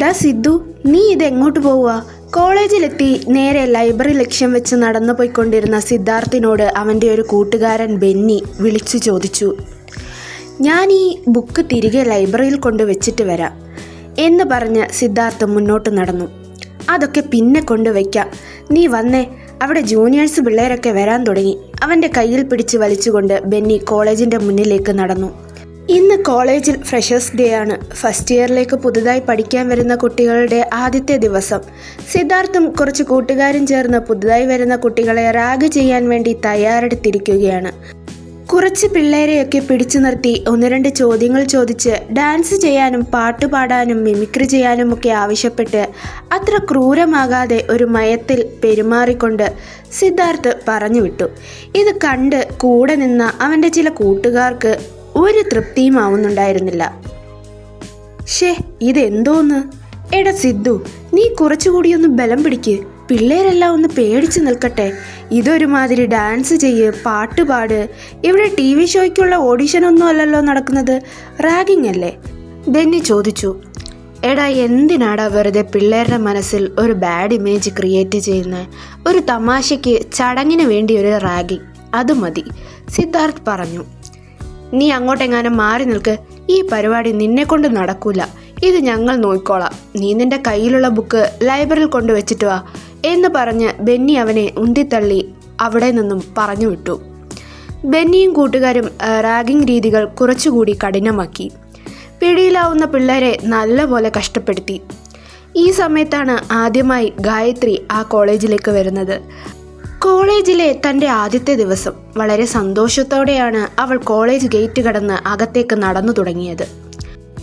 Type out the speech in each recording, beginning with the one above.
ഡാ സിദ്ധു നീ ഇതെങ്ങോട്ട് പോവുക? കോളേജിലെത്തി നേരെ ലൈബ്രറി ലക്ഷ്യം വെച്ച് നടന്നു പോയിക്കൊണ്ടിരുന്ന സിദ്ധാർത്ഥിനോട് അവന്റെ ഒരു കൂട്ടുകാരൻ ബെന്നി വിളിച്ചു ചോദിച്ചു. ഞാൻ ഈ ബുക്ക് തിരികെ ലൈബ്രറിയിൽ കൊണ്ട് വെച്ചിട്ട് വരാം എന്ന് പറഞ്ഞ് സിദ്ധാർത്ഥ് മുന്നോട്ട് നടന്നു. അതൊക്കെ പിന്നെ കൊണ്ടുവയ്ക്കാം നീ വന്നേ. അവിടെ ജൂനിയേഴ്സ് പിള്ളേരൊക്കെ വരാൻ തുടങ്ങി. അവന്റെ കയ്യിൽ പിടിച്ച് വലിച്ചുകൊണ്ട് ബെന്നി കോളേജിന്റെ മുന്നിലേക്ക് നടന്നു. ഇന്ന് കോളേജിൽ ഫ്രഷേഴ്സ് ഡേ ആണ്. ഫസ്റ്റ് ഇയറിലേക്ക് പുതുതായി പഠിക്കാൻ വരുന്ന കുട്ടികളുടെ ആദ്യത്തെ ദിവസം. സിദ്ധാർത്ഥും കുറച്ച് കൂട്ടുകാരും ചേർന്ന് പുതുതായി വരുന്ന കുട്ടികളെ റാഗ് ചെയ്യാൻ വേണ്ടി തയ്യാറെടുത്തിരിക്കുകയാണ്. കുറച്ച് പിള്ളേരെയൊക്കെ പിടിച്ചു നിർത്തി ഒന്ന് രണ്ട് ചോദ്യങ്ങൾ ചോദിച്ച് ഡാൻസ് ചെയ്യാനും പാട്ട് പാടാനും മിമിക്രി ചെയ്യാനും ഒക്കെ ആവശ്യപ്പെട്ട് അത്ര ക്രൂരമാകാതെ ഒരു മയത്തിൽ പെരുമാറിക്കൊണ്ട് സിദ്ധാർത്ഥ് പറഞ്ഞു വിട്ടു. ഇത് കണ്ട് കൂടെ നിന്ന അവന്റെ ചില കൂട്ടുകാർക്ക് ഒരു തൃപ്തിയും ആവുന്നുണ്ടായിരുന്നില്ല ഷേ ഇതെന്തോന്ന്? എടാ സിദ്ധു നീ കുറച്ചുകൂടി ഒന്ന് ബലം പിടിക്ക്. പിള്ളേരെല്ലാം ഒന്ന് പേടിച്ചു നിൽക്കട്ടെ. ഇതൊരുമാതിരി ഡാൻസ് ചെയ്യ് പാട്ട് പാട്. ഇവിടെ ടി വി ഷോയ്ക്കുള്ള ഓഡിഷനൊന്നും അല്ലല്ലോ നടക്കുന്നത്. റാഗിംഗ് അല്ലേ? ബെന്നി ചോദിച്ചു. എടാ എന്തിനാടാ വെറുതെ പിള്ളേരുടെ മനസ്സിൽ ഒരു ബാഡ് ഇമേജ് ക്രിയേറ്റ് ചെയ്യുന്നത് ഒരു തമാശയ്ക്ക് ചടങ്ങിന് വേണ്ടി ഒരു റാഗിങ് അത് മതി സിദ്ധാർത്ഥ് പറഞ്ഞു. നീ അങ്ങോട്ടെങ്ങാനും മാറി നിൽക്ക്. ഈ പരിപാടി നിന്നെ കൊണ്ട് നടക്കൂല. ഇത് ഞങ്ങൾ നോക്കിക്കോളാം നീ നിന്റെ കയ്യിലുള്ള ബുക്ക് ലൈബ്രറിയിൽ കൊണ്ടുവച്ചിട്ട് വാ എന്ന് പറഞ്ഞ് ബെന്നി അവനെ ഉന്തിത്തള്ളി അവിടെ നിന്നും പറഞ്ഞു വിട്ടു. ബെന്നിയും കൂട്ടുകാരും റാഗിംഗ് രീതികൾ കുറച്ചുകൂടി കഠിനമാക്കി. പിടിയിലാവുന്ന പിള്ളേരെ നല്ലപോലെ കഷ്ടപ്പെടുത്തി. ഈ സമയത്താണ് ആദ്യമായി ഗായത്രി ആ കോളേജിലേക്ക് വരുന്നത്. കോളേജിലെ തന്റെ ആദ്യത്തെ ദിവസം. വളരെ സന്തോഷത്തോടെയാണ് അവൾ കോളേജ് ഗേറ്റ് കടന്ന് അകത്തേക്ക് നടന്നു തുടങ്ങിയത്.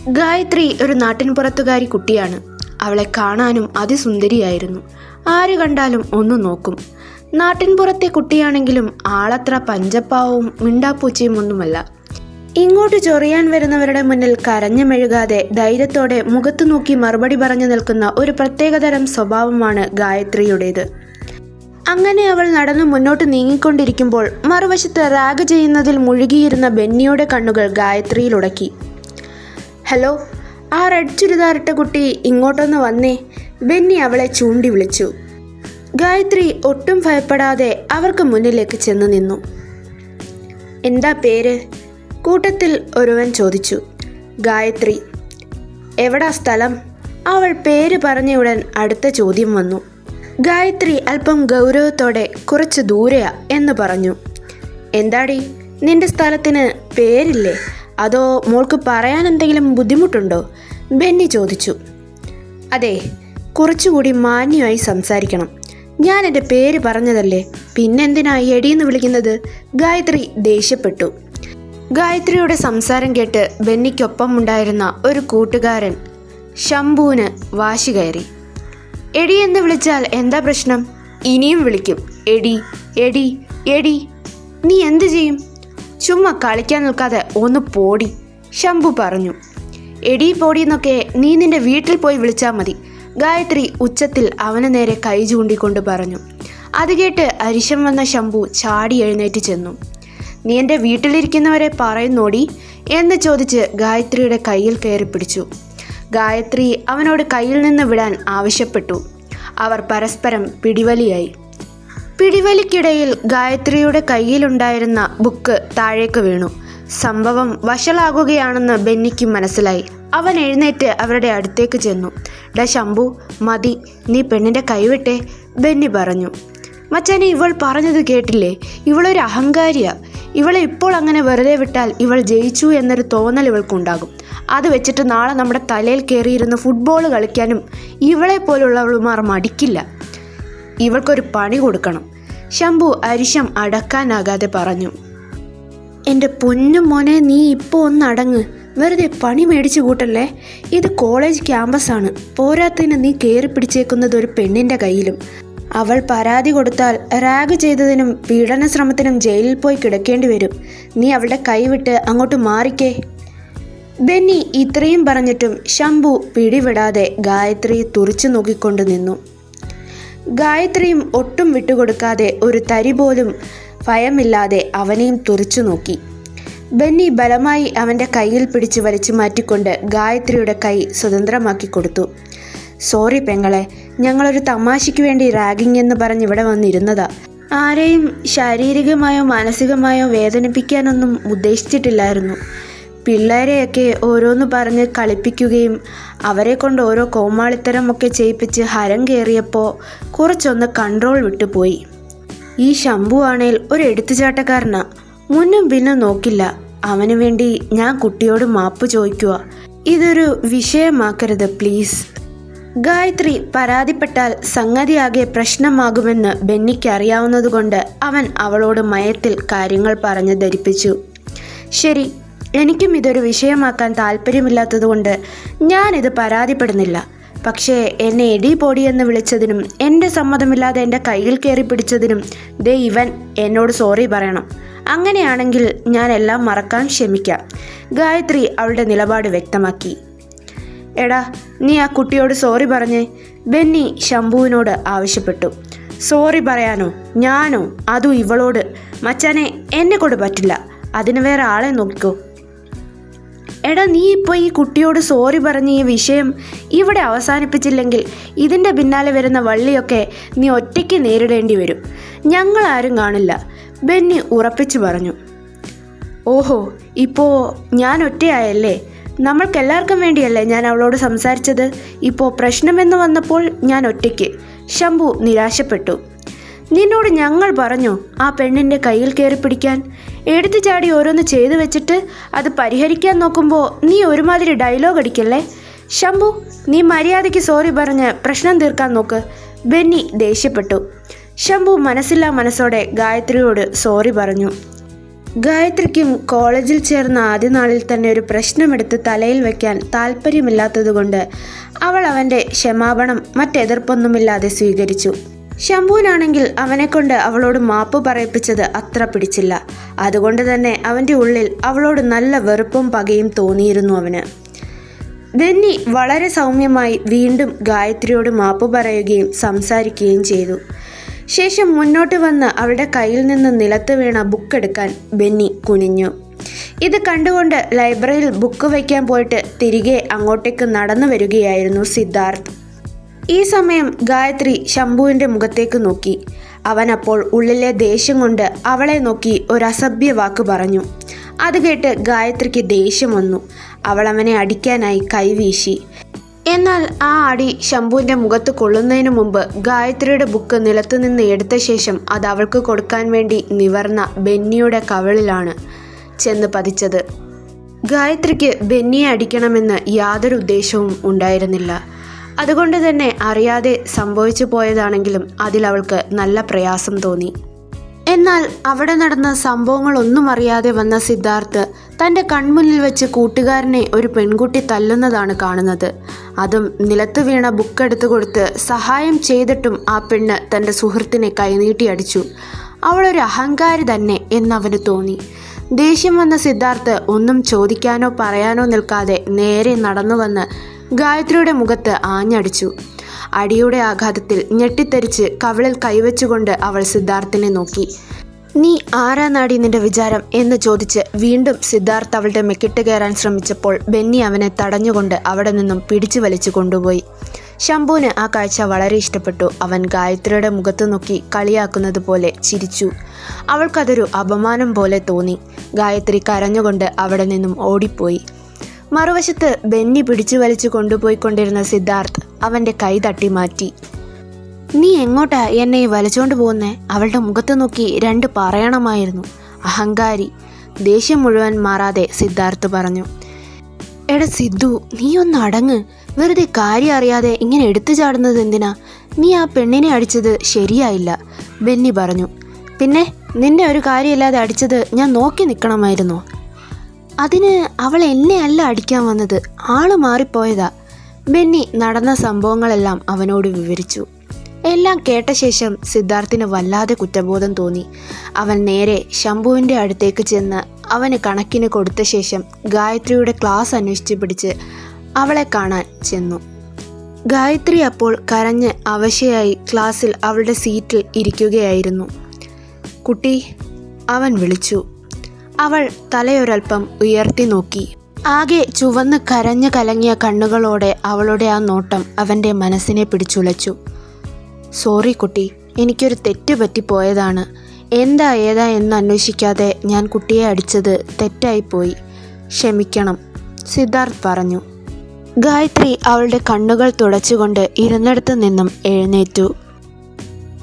ഗായത്രി ഒരു നാട്ടിൻപുറത്തുകാരി കുട്ടിയാണ്. അവളെ കാണാനും അതിസുന്ദരിയായിരുന്നു. ആര് കണ്ടാലും ഒന്ന് നോക്കും. നാട്ടിൻപുറത്തെ കുട്ടിയാണെങ്കിലും ആളത്ര പഞ്ചപ്പാവും മിണ്ടാപ്പൂച്ചയും ഒന്നുമല്ല. ഇങ്ങോട്ട് ചൊറിയാൻ വരുന്നവരുടെ മുന്നിൽ കരഞ്ഞു മെഴുകാതെ ധൈര്യത്തോടെ മുഖത്തു നോക്കി മറുപടി പറഞ്ഞു നിൽക്കുന്ന ഒരു പ്രത്യേകതരം സ്വഭാവമാണ് ഗായത്രിയുടേത്. അങ്ങനെ അവൾ നടന്നു മുന്നോട്ട് നീങ്ങിക്കൊണ്ടിരിക്കുമ്പോൾ മറുവശത്ത് റാഗ് ചെയ്യുന്നതിൽ മുഴുകിയിരുന്ന ബെന്നിയുടെ കണ്ണുകൾ ഗായത്രിയിൽ ഉടക്കി. ഹലോ ആ റെഡ് ചുരിദാറിട്ട കുട്ടി ഇങ്ങോട്ടൊന്ന് വന്നേ ബെന്നി അവളെ ചൂണ്ടി വിളിച്ചു. ഗായത്രി ഒട്ടും ഭയപ്പെടാതെ അവർക്ക് മുന്നിലേക്ക് ചെന്ന് നിന്നു. എന്താ പേര്? കൂട്ടത്തിൽ ഒരുവൻ ചോദിച്ചു. ഗായത്രി എവിടാ സ്ഥലം? അവൾ പേര് പറഞ്ഞയുടൻ അടുത്ത ചോദ്യം വന്നു. ഗായത്രി അല്പം ഗൗരവത്തോടെ കുറച്ച് ദൂരെയാ എന്ന് പറഞ്ഞു. എന്താടി നിന്റെ സ്ഥലത്തിന് പേരില്ലേ? അതോ മോൾക്ക് പറയാൻ എന്തെങ്കിലും ബുദ്ധിമുട്ടുണ്ടോ? ബെന്നി ചോദിച്ചു. അതെ കുറച്ചുകൂടി മാന്യമായി സംസാരിക്കണം. ഞാൻ എന്റെ പേര് പറഞ്ഞതല്ലേ? പിന്നെന്തിനാ എടിയെന്ന് വിളിക്കുന്നത്? ഗായത്രി ദേഷ്യപ്പെട്ടു. ഗായത്രിയുടെ സംസാരം കേട്ട് ബെന്നിക്കൊപ്പം ഉണ്ടായിരുന്ന ഒരു കൂട്ടുകാരൻ ശംഭുവിന് വാശി കയറി. എടി എന്ന് വിളിച്ചാൽ എന്താ പ്രശ്നം? ഇനിയും വിളിക്കും. എടി എടി എടി. നീ എന്ത് ചെയ്യും? ചുമ്മാ കളിക്കാൻ നിൽക്കാതെ ഒന്ന് പോടി. ശംഭു പറഞ്ഞു. എടി പോടി എന്നൊക്കെ നീ നിന്റെ വീട്ടിൽ പോയി വിളിച്ചാൽ മതി. ഗായത്രി ഉച്ചത്തിൽ അവന് നേരെ കൈ ചൂണ്ടിക്കൊണ്ട് പറഞ്ഞു. അത് കേട്ട് അരിശം വന്ന ശംഭു ചാടി എഴുന്നേറ്റ് ചെന്നു. നീ എന്റെ വീട്ടിലിരിക്കുന്നവരെ പറയുന്നോടി? എന്ന് ചോദിച്ച് ഗായത്രിയുടെ കയ്യിൽ കയറി പിടിച്ചു. ഗായത്രി അവനോട് കയ്യിൽ നിന്ന് വിടാൻ ആവശ്യപ്പെട്ടു. അവർ പരസ്പരം പിടിവലിയായി. പിടിവലിക്കിടയിൽ ഗായത്രിയുടെ കയ്യിലുണ്ടായിരുന്ന ബുക്ക് താഴേക്ക് വീണു. സംഭവം വഷളാകുകയാണെന്ന് ബെന്നിക്ക് മനസ്സിലായി. അവൻ എഴുന്നേറ്റ് അവരുടെ അടുത്തേക്ക് ചെന്നു. ഡ ശംഭു മതി നീ പെണ്ണിന്റെ കൈവിട്ടെ ബെന്നി പറഞ്ഞു. മച്ചാനെ ഇവൾ പറഞ്ഞത് കേട്ടില്ലേ? ഇവളൊരു അഹങ്കാരിയാ. ഇവളെ ഇപ്പോൾ അങ്ങനെ വെറുതെ വിട്ടാൽ ഇവൾ ജയിച്ചു എന്നൊരു തോന്നൽ ഇവൾക്കുണ്ടാകും. അത് വെച്ചിട്ട് നാളെ നമ്മുടെ തലയിൽ കയറിയിരുന്ന് ഫുട്ബോൾ കളിക്കാനും ഇവളെ പോലുള്ളവളുമാർ മടിക്കില്ല. ഇവൾക്കൊരു പണി കൊടുക്കണം. ശംഭു അരിശം അടക്കാനാകാതെ പറഞ്ഞു. എന്റെ പൊന്നു മോനെ നീ ഇപ്പോൾ ഒന്ന് അടങ്ങ് വെറുതെ പണി മേടിച്ചു കൂട്ടല്ലേ? ഇത് കോളേജ് ക്യാമ്പസാണ്. പോരാത്തതിന് നീ കയറി പിടിച്ചേക്കുന്നത് ഒരു പെണ്ണിന്റെ കയ്യിലും. അവൾ പരാതി കൊടുത്താൽ റാഗ് ചെയ്തതിനും പീഡന ശ്രമത്തിനും ജയിലിൽ പോയി കിടക്കേണ്ടി വരും. നീ അവളുടെ കൈവിട്ട് അങ്ങോട്ട് മാറിക്കേ. ബെന്നി ഇത്രയും പറഞ്ഞിട്ടും ശംഭു പിടിവിടാതെ ഗായത്രി തുറിച്ചു നോക്കിക്കൊണ്ട് നിന്നു. ഗായത്രിയും ഒട്ടും വിട്ടുകൊടുക്കാതെ ഒരു തരി പോലും ഭയമില്ലാതെ അവനെയും തുറിച്ചു നോക്കി. ബെന്നി ബലമായി അവന്റെ കയ്യിൽ പിടിച്ച് വലിച്ചു മാറ്റിക്കൊണ്ട് ഗായത്രിയുടെ കൈ സ്വതന്ത്രമാക്കി കൊടുത്തു. സോറി പെങ്ങളെ ഞങ്ങളൊരു തമാശയ്ക്ക് വേണ്ടി റാഗിംഗ് എന്ന് പറഞ്ഞ് ഇവിടെ വന്നിരുന്നതാ. ആരെയും ശാരീരികമായോ മാനസികമായോ വേദനിപ്പിക്കാനൊന്നും ഉദ്ദേശിച്ചിട്ടില്ലായിരുന്നു. പിള്ളേരെയൊക്കെ ഓരോന്ന് പറഞ്ഞ് കളിപ്പിക്കുകയും അവരെ കൊണ്ട് ഓരോ കോമാളിത്തരമൊക്കെ ചെയ്യിപ്പിച്ച് ഹരം കയറിയപ്പോൾ കുറച്ചൊന്ന് കൺട്രോൾ വിട്ടുപോയി ഈ ശംഭു ആണേൽ ഒരു എടുത്തുചാട്ടക്കാരനാ. മുന്നും പിന്നും നോക്കില്ല. അവന് വേണ്ടി ഞാൻ കുട്ടിയോട് മാപ്പ് ചോദിക്കുക ഇതൊരു വിഷയമാക്കരുത് പ്ലീസ് ഗായത്രി പരാതിപ്പെട്ടാൽ സംഗതിയാകെ പ്രശ്നമാകുമെന്ന് ബെന്നിക്ക് അറിയാവുന്നതുകൊണ്ട് അവൻ അവളോട് മയത്തിൽ കാര്യങ്ങൾ പറഞ്ഞ് ധരിപ്പിച്ചു. ശരി എനിക്കും ഇതൊരു വിഷയമാക്കാൻ താല്പര്യമില്ലാത്തതുകൊണ്ട് ഞാനിത് പരാതിപ്പെടുന്നില്ല. പക്ഷേ എന്നെ എടി പൊടി എന്ന് വിളിച്ചതിനും എന്റെ സമ്മതമില്ലാതെ എന്റെ കയ്യിൽ കയറി പിടിച്ചതിനും ദേ ഇവൻ എന്നോട് സോറി പറയണം. അങ്ങനെയാണെങ്കിൽ ഞാൻ എല്ലാം മറക്കാൻ ക്ഷമിക്കാം. ഗായത്രി അവളുടെ നിലപാട് വ്യക്തമാക്കി. എടാ നീ ആ കുട്ടിയോട് സോറി പറഞ്ഞേ ബെന്നി ശംഭുവിനോട് ആവശ്യപ്പെട്ടു. സോറി പറയാനോ? ഞാനോ? അതും ഇവളോട്? മച്ചാനെ എന്നെ കൊണ്ട് പറ്റില്ല. അതിന് വേറെ ആളെ നോക്കിക്കോ. എടാ നീ ഇപ്പോൾ ഈ കുട്ടിയോട് സോറി പറഞ്ഞ് ഈ വിഷയം ഇവിടെ അവസാനിപ്പിച്ചില്ലെങ്കിൽ ഇതിന്റെ പിന്നാലെ വരുന്ന വള്ളിയൊക്കെ നീ ഒറ്റയ്ക്ക് നേരിടേണ്ടി വരും. ഞങ്ങളാരും കാണില്ല. ബെന്നി ഉറപ്പിച്ചു പറഞ്ഞു. ഓഹോ ഇപ്പോൾ ഞാൻ ഒറ്റയായല്ലേ? നമ്മൾക്കെല്ലാവർക്കും വേണ്ടിയല്ലേ ഞാൻ അവളോട് സംസാരിച്ചത്? ഇപ്പോൾ പ്രശ്നമെന്ന് വന്നപ്പോൾ ഞാൻ ഒറ്റയ്ക്ക്. ശംഭു നിരാശപ്പെട്ടു. നിന്നോട് ഞങ്ങൾ പറഞ്ഞു ആ പെണ്ണിന്റെ കയ്യിൽ കയറി പിടിക്കാൻ. എടുത്തു ചാടി ഓരോന്ന് ചെയ്തു വെച്ചിട്ട് അത് പരിഹരിക്കാൻ നോക്കുമ്പോൾ നീ ഒരുമാതിരി ഡയലോഗ് അടിക്കല്ലേ? ശംഭു നീ മര്യാദയ്ക്ക് സോറി പറഞ്ഞ് പ്രശ്നം തീർക്കാൻ നോക്ക്. ബെന്നി ദേഷ്യപ്പെട്ടു. ശംഭു മനസ്സില്ലാ മനസ്സോടെ ഗായത്രിയോട് സോറി പറഞ്ഞു. ഗായത്രിക്കും കോളേജിൽ ചേർന്ന ആദ്യ നാളിൽ തന്നെ ഒരു പ്രശ്നമെടുത്ത് തലയിൽ വയ്ക്കാൻ താല്പര്യമില്ലാത്തതുകൊണ്ട് അവൾ അവന്റെ ക്ഷമാപണം മറ്റെതിർപ്പൊന്നുമില്ലാതെ സ്വീകരിച്ചു. ശംഭുവിനാണെങ്കിൽ അവനെക്കൊണ്ട് അവളോട് മാപ്പ് പറയിപ്പിച്ചത് അത്ര പിടിച്ചില്ല. അതുകൊണ്ട് തന്നെ അവന്റെ ഉള്ളിൽ അവളോട് നല്ല വെറുപ്പും പകയും തോന്നിയിരുന്നു അവന്. ബെന്നി വളരെ സൗമ്യമായി വീണ്ടും ഗായത്രിയോട് മാപ്പ് പറയുകയും സംസാരിക്കുകയും ചെയ്തു. ശേഷം മുന്നോട്ട് വന്ന് അവരുടെ കയ്യിൽ നിന്ന് നിലത്ത് വീണ ബുക്ക് എടുക്കാൻ ബെന്നി കുനിഞ്ഞു. ഇത് കണ്ടുകൊണ്ട് ലൈബ്രറിയിൽ ബുക്ക് വയ്ക്കാൻ പോയിട്ട് തിരികെ അങ്ങോട്ടേക്ക് നടന്നു വരികയായിരുന്നു സിദ്ധാർത്ഥ്. ഈ സമയം ഗായത്രി ശംഭുവിന്റെ മുഖത്തേക്ക് നോക്കി. അവൻ അപ്പോൾ ഉള്ളിലെ ദേഷ്യം കൊണ്ട് അവളെ നോക്കി ഒരു അസഭ്യ വാക്ക് പറഞ്ഞു. അത് കേട്ട് ഗായത്രിക്ക് ദേഷ്യം വന്നു. അവൾ അവനെ അടിക്കാനായി കൈവീശി എന്നാൽ ആ അടി ശംഭുവിന്റെ മുഖത്ത് കൊള്ളുന്നതിന് മുമ്പ് ഗായത്രിയുടെ ബുക്ക് നിലത്തുനിന്ന് എടുത്ത ശേഷം അത് അവൾക്ക് കൊടുക്കാൻ വേണ്ടി നിവർന്ന ബെന്നിയുടെ കവളിലാണ് ചെന്ന് പതിച്ചത്. ഗായത്രിക്ക് ബെന്നിയെ അടിക്കണമെന്ന് യാതൊരു ഉദ്ദേശവും ഉണ്ടായിരുന്നില്ല. അതുകൊണ്ട് തന്നെ അറിയാതെ സംഭവിച്ചു പോയതാണെങ്കിലും അതിലവൾക്ക് നല്ല പ്രയാസം തോന്നി. എന്നാൽ അവിടെ നടന്ന സംഭവങ്ങളൊന്നും അറിയാതെ വന്ന സിദ്ധാർത്ഥ് തന്റെ കൺമുന്നിൽ വെച്ച് കൂട്ടുകാരനെ ഒരു പെൺകുട്ടി തല്ലുന്നതാണ് കാണുന്നത്. അതും നിലത്ത് വീണ ബുക്ക് എടുത്തു കൊടുത്ത് സഹായം ചെയ്തിട്ടും ആ പെണ്ണ് തന്റെ സുഹൃത്തിനെ കൈനീട്ടി അടിച്ചു. അവളൊരു അഹങ്കാരി തന്നെ എന്നവന് തോന്നി. ദേഷ്യം വന്ന സിദ്ധാർത്ഥ് ഒന്നും ചോദിക്കാനോ പറയാനോ നിൽക്കാതെ നേരെ നടന്നു വന്ന് ഗായത്രിയുടെ മുഖത്ത് ആഞ്ഞടിച്ചു. അടിയുടെ ആഘാതത്തിൽ ഞെട്ടിത്തെറിച്ച് കവിളിൽ കൈവച്ചുകൊണ്ട് അവൾ സിദ്ധാർത്ഥിനെ നോക്കി. നീ ആരാ നാടി നിന്റെ വിചാരം എന്ന് ചോദിച്ച് വീണ്ടും സിദ്ധാർത്ഥ് അവളുടെ മെക്കിട്ട് കയറാൻ ശ്രമിച്ചപ്പോൾ ബെന്നി അവനെ തടഞ്ഞുകൊണ്ട് അവിടെ നിന്നും പിടിച്ചു വലിച്ചു കൊണ്ടുപോയി. ശംഭുവിന് ആ കാഴ്ച വളരെ ഇഷ്ടപ്പെട്ടു. അവൻ ഗായത്രിയുടെ മുഖത്ത് നോക്കി കളിയാക്കുന്നത് പോലെ ചിരിച്ചു. അവൾക്കതൊരു അപമാനം പോലെ തോന്നി. ഗായത്രി കരഞ്ഞുകൊണ്ട് അവിടെ നിന്നും ഓടിപ്പോയി. മറുവശത്ത് ബെന്നി പിടിച്ചു വലിച്ചു കൊണ്ടുപോയിക്കൊണ്ടിരുന്ന സിദ്ധാർത്ഥ് അവന്റെ കൈ തട്ടി മാറ്റി നീ എങ്ങോട്ടാ എന്നെ ഈ വലിച്ചോണ്ട് പോകുന്നേ? അവളുടെ മുഖത്ത് നോക്കി രണ്ട് പറയണമായിരുന്നു. അഹങ്കാരി. ദേഷ്യം മുഴുവൻ മാറാതെ സിദ്ധാർത്ഥ് പറഞ്ഞു. എടാ സിദ്ധു നീ ഒന്ന് അടങ്ങ്. വെറുതെ കാര്യം അറിയാതെ ഇങ്ങനെ എടുത്തു ചാടുന്നത് എന്തിനാ? നീ ആ പെണ്ണിനെ അടിച്ചത് ശരിയായില്ല. ബെന്നി പറഞ്ഞു. പിന്നെ നിന്നെ ഒരു കാര്യമില്ലാതെ അടിച്ചത് ഞാൻ നോക്കി നിൽക്കണമായിരുന്നു അതിന് അവൾ എന്നെ അല്ല അടിക്കാൻ വന്നത്. ആൾ മാറിപ്പോയതാ. ബെന്നി നടന്ന സംഭവങ്ങളെല്ലാം അവനോട് വിവരിച്ചു. എല്ലാം കേട്ട ശേഷം സിദ്ധാർത്ഥിന് വല്ലാതെ കുറ്റബോധം തോന്നി. അവൻ നേരെ ശംഭുവിന്റെ അടുത്തേക്ക് ചെന്ന് അവന് കണക്കിന് കൊടുത്ത ശേഷം ഗായത്രിയുടെ ക്ലാസ് അന്വേഷിച്ച് പിടിച്ച് അവളെ കാണാൻ ചെന്നു. ഗായത്രി അപ്പോൾ കരഞ്ഞ് അവശയായി ക്ലാസ്സിൽ അവളുടെ സീറ്റിൽ ഇരിക്കുകയായിരുന്നു. കുട്ടി അവൻ വിളിച്ചു. അവൾ തലയൊരൽപ്പം ഉയർത്തി നോക്കി. ആകെ ചുവന്ന് കരഞ്ഞു കലങ്ങിയ കണ്ണുകളോടെ അവളുടെ ആ നോട്ടം അവന്റെ മനസ്സിനെ പിടിച്ചുലച്ചു. സോറി കുട്ടി. എനിക്കൊരു തെറ്റ് പറ്റിപ്പോയതാണ്. എന്താ ഏതാ എന്ന് അന്വേഷിക്കാതെ ഞാൻ കുട്ടിയെ അടിച്ചത് തെറ്റായിപ്പോയി. ക്ഷമിക്കണം. സിദ്ധാർത്ഥ് പറഞ്ഞു. ഗായത്രി അവളുടെ കണ്ണുകൾ തുടച്ചുകൊണ്ട് ഇരുന്നിടത്ത് നിന്നും എഴുന്നേറ്റു.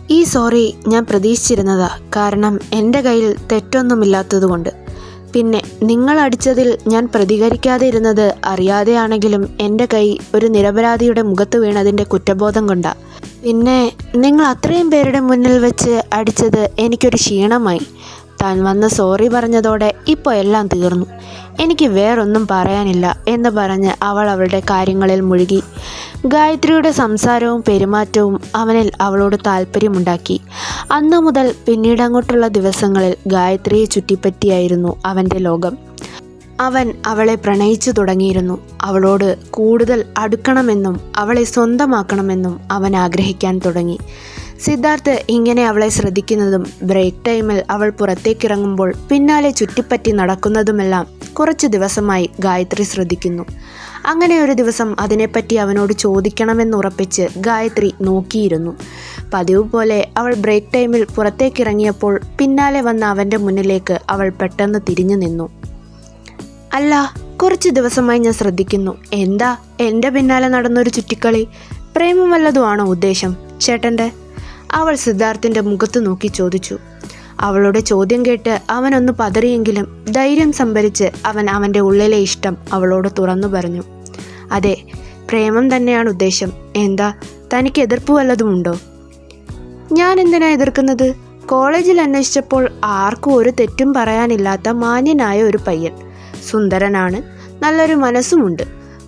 ഈ സോറി ഞാൻ പ്രതീക്ഷിച്ചിരുന്നതാ. കാരണം എന്റെ കയ്യിൽ തെറ്റൊന്നുമില്ലാത്തതുകൊണ്ട്. പിന്നെ നിങ്ങൾ അടിച്ചതിൽ ഞാൻ പ്രതികരിക്കാതെ ഇരുന്നത് അറിയാതെയാണെങ്കിലും എന്റെ കൈ ഒരു നിരപരാധിയുടെ മുഖത്ത് വീണതിന്റെ കുറ്റബോധം കൊണ്ടാ. പിന്നെ നിങ്ങൾ അത്രയും പേരുടെ മുന്നിൽ വെച്ച് അടിച്ചത് എനിക്കൊരു ക്ഷീണമായി. താൻ വന്ന് സോറി പറഞ്ഞതോടെ ഇപ്പോൾ എല്ലാം തീർന്നു. എനിക്ക് വേറൊന്നും പറയാനില്ല എന്ന് പറഞ്ഞ് അവൾ അവളുടെ കാര്യങ്ങളിൽ മുഴുകി. ഗായത്രിയുടെ സംസാരവും പെരുമാറ്റവും അവനിൽ അവളോട് താല്പര്യമുണ്ടാക്കി. അന്നു മുതൽ പിന്നീടങ്ങോട്ടുള്ള ദിവസങ്ങളിൽ ഗായത്രിയെ ചുറ്റിപ്പറ്റിയായിരുന്നു അവന്റെ ലോകം. അവൻ അവളെ പ്രണയിച്ചു തുടങ്ങിയിരുന്നു. അവളോട് കൂടുതൽ അടുക്കണമെന്നും അവളെ സ്വന്തമാക്കണമെന്നും അവൻ ആഗ്രഹിക്കാൻ തുടങ്ങി. സിദ്ധാർത്ഥ് ഇങ്ങനെ അവളെ ശ്രദ്ധിക്കുന്നതും ബ്രേക്ക് ടൈമിൽ അവൾ പുറത്തേക്കിറങ്ങുമ്പോൾ പിന്നാലെ ചുറ്റിപ്പറ്റി നടക്കുന്നതുമെല്ലാം കുറച്ച് ദിവസമായി ഗായത്രി ശ്രദ്ധിക്കുന്നു. അങ്ങനെ ഒരു ദിവസം അതിനെപ്പറ്റി അവനോട് ചോദിക്കണമെന്നുറപ്പിച്ച് ഗായത്രി നോക്കിയിരുന്നു. പതിവ് പോലെ അവൾ ബ്രേക്ക് ടൈമിൽ പുറത്തേക്കിറങ്ങിയപ്പോൾ പിന്നാലെ വന്ന അവന്റെ മുന്നിലേക്ക് അവൾ പെട്ടെന്ന് തിരിഞ്ഞു നിന്നു. അല്ല കുറച്ച് ദിവസമായി ഞാൻ ശ്രദ്ധിക്കുന്നു. എന്താ? എന്റെ പിന്നാലെ നടന്നൊരു ചുറ്റിക്കളി. പ്രേമം വല്ലതുമാണോ ഉദ്ദേശം ചേട്ടന്റെ അവൾ സിദ്ധാർത്ഥിന്റെ മുഖത്ത് നോക്കി ചോദിച്ചു. അവളുടെ ചോദ്യം കേട്ട് അവനൊന്ന് പതറിയെങ്കിലും ധൈര്യം സംഭരിച്ച് അവൻ അവന്റെ ഉള്ളിലെ ഇഷ്ടം അവളോട് തുറന്നു പറഞ്ഞു. അതെ പ്രേമം തന്നെയാണ് ഉദ്ദേശം. എന്താ തനിക്ക് എതിർപ്പ് വല്ലതുമുണ്ടോ? ഞാൻ എന്തിനാ എതിർക്കുന്നത്? കോളേജിൽ അന്വേഷിച്ചപ്പോൾ ആർക്കും ഒരു തെറ്റും പറയാനില്ലാത്ത മാന്യനായ ഒരു പയ്യൻ. സുന്ദരനാണ്. നല്ലൊരു മനസ്സുമുണ്ട്.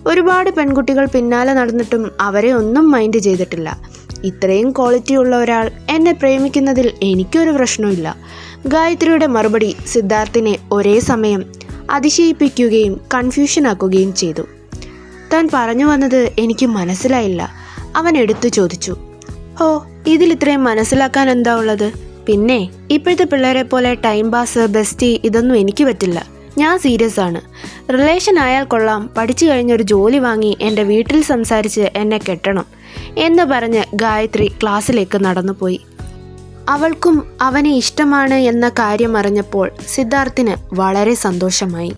ഒരുപാട് പെൺകുട്ടികൾ പിന്നാലെ നടന്നിട്ടും അവരെ ഒന്നും മൈൻഡ് ചെയ്തിട്ടില്ല. ഇത്രയും ക്വാളിറ്റി ഉള്ള ഒരാൾ എന്നെ പ്രേമിക്കുന്നതിൽ എനിക്കൊരു പ്രശ്നമില്ല ഗായത്രിയുടെ മറുപടി സിദ്ധാർത്ഥിനെ ഒരേ സമയം അതിശയിപ്പിക്കുകയും കൺഫ്യൂഷനാക്കുകയും ചെയ്തു. താൻ പറഞ്ഞു വന്നത് എനിക്ക് മനസ്സിലായില്ല. അവൻ എടുത്തു ചോദിച്ചു. ഓ ഇതിൽ ഇത്രയും മനസ്സിലാക്കാൻ എന്താ ഉള്ളത്? പിന്നെ ഇപ്പോഴത്തെ പിള്ളേരെ പോലെ ടൈം പാസ് ബെസ്റ്റി ഇതൊന്നും എനിക്ക് പറ്റില്ല. ഞാൻ സീരിയസ് ആണ്. റിലേഷൻ ആയാൽ കൊള്ളാം. പഠിച്ചു കഴിഞ്ഞൊരു ജോലി വാങ്ങി എന്റെ വീട്ടിൽ സംസാരിച്ച് എന്നെ കെട്ടണം എന്ന് പറഞ്ഞ് ഗായത്രി ക്ലാസ്സിലേക്ക് നടന്നുപോയി. അവൾക്കും അവനെ ഇഷ്ടമാണ് എന്ന കാര്യം അറിഞ്ഞപ്പോൾ സിദ്ധാർത്ഥിന് വളരെ സന്തോഷമായി.